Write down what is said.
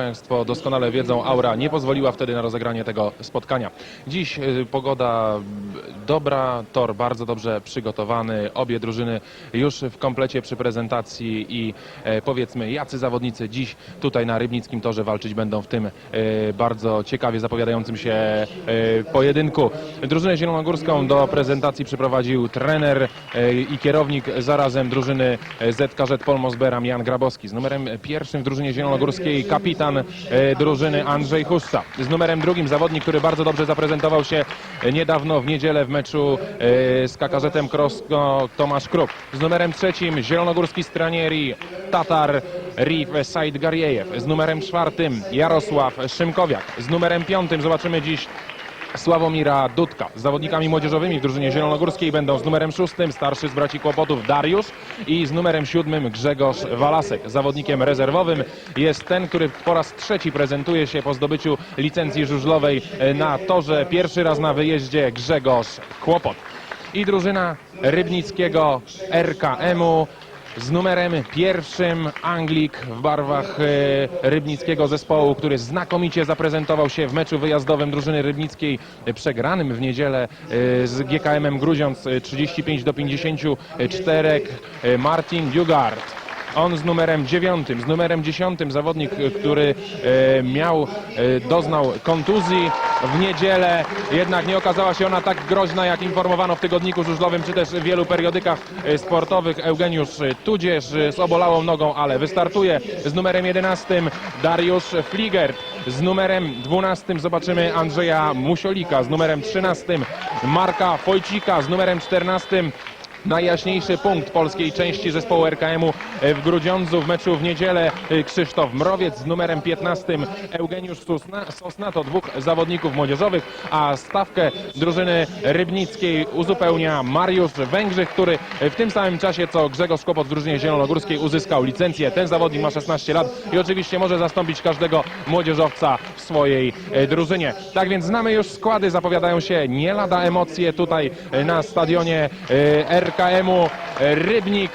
Państwo doskonale wiedzą, aura nie pozwoliła wtedy na rozegranie tego spotkania. Dziś y, pogoda y, dobra, tor bardzo dobrze przygotowany, obie drużyny już w komplecie przy prezentacji i e, powiedzmy, jacy zawodnicy dziś tutaj na Rybnickim Torze walczyć będą w tym e, bardzo ciekawie zapowiadającym się e, pojedynku. Drużynę zielonogórską do prezentacji przyprowadził trener i kierownik zarazem drużyny ZKZ Polmosberam Jan Grabowski. Z numerem pierwszym w drużynie zielonogórskiej kapitan e, drużyny Andrzej Hussa. Z numerem drugim zawodnik, który bardzo dobrze zaprezentował się e, niedawno w niedzielę w meczu e, z KKZ-em Krosko Tomasz Kruk. Z numerem trzecim zielonogórski stranieri Tatar Rif Said Gariejew. Z numerem czwartym Jarosław Szymkowiak. Z numerem piątym zobaczymy dziś Sławomira Dudka. Z zawodnikami młodzieżowymi w drużynie zielonogórskiej będą z numerem szóstym starszy z braci Kłopotów Dariusz i z numerem siódmym Grzegorz Walasek. Zawodnikiem rezerwowym jest ten, który po raz trzeci prezentuje się po zdobyciu licencji żużlowej e, na torze. Pierwszy raz na wyjeździe Grzegorz Kłopot. I drużyna Rybnickiego RKM-u z numerem pierwszym Anglik w barwach e, rybnickiego zespołu, który znakomicie zaprezentował się w meczu wyjazdowym drużyny rybnickiej e, przegranym w niedzielę e, z GKM-em Grudziądz e, 35 do 54 e, Martin Dugard. On z numerem dziewiątym, z numerem dziesiątym zawodnik, który miał, doznał kontuzji w niedzielę, jednak nie okazała się ona tak groźna, jak informowano w tygodniku żużlowym, czy też w wielu periodykach e, sportowych. Eugeniusz e, Tudzież e, z obolałą nogą, ale wystartuje. Z numerem jedenastym Dariusz Fligert. Z numerem dwunastym zobaczymy Andrzeja Musiolika. Z numerem trzynastym Marka Fojcika. Z numerem czternastym Najjaśniejszy punkt polskiej części zespołu RKM-u w Grudziądzu w meczu w niedzielę Krzysztof Mrowiec z numerem 15 Eugeniusz Sosna, to dwóch zawodników młodzieżowych, a stawkę drużyny rybnickiej uzupełnia Mariusz Węgrzych, który w tym samym czasie co Grzegorz Kłopot w drużynie zielonogórskiej uzyskał licencję. Ten zawodnik ma 16 lat i oczywiście może zastąpić każdego młodzieżowca w swojej e, drużynie. Tak więc znamy już składy, zapowiadają się nie lada emocje tutaj e, na stadionie e, RKM-u Rybnik.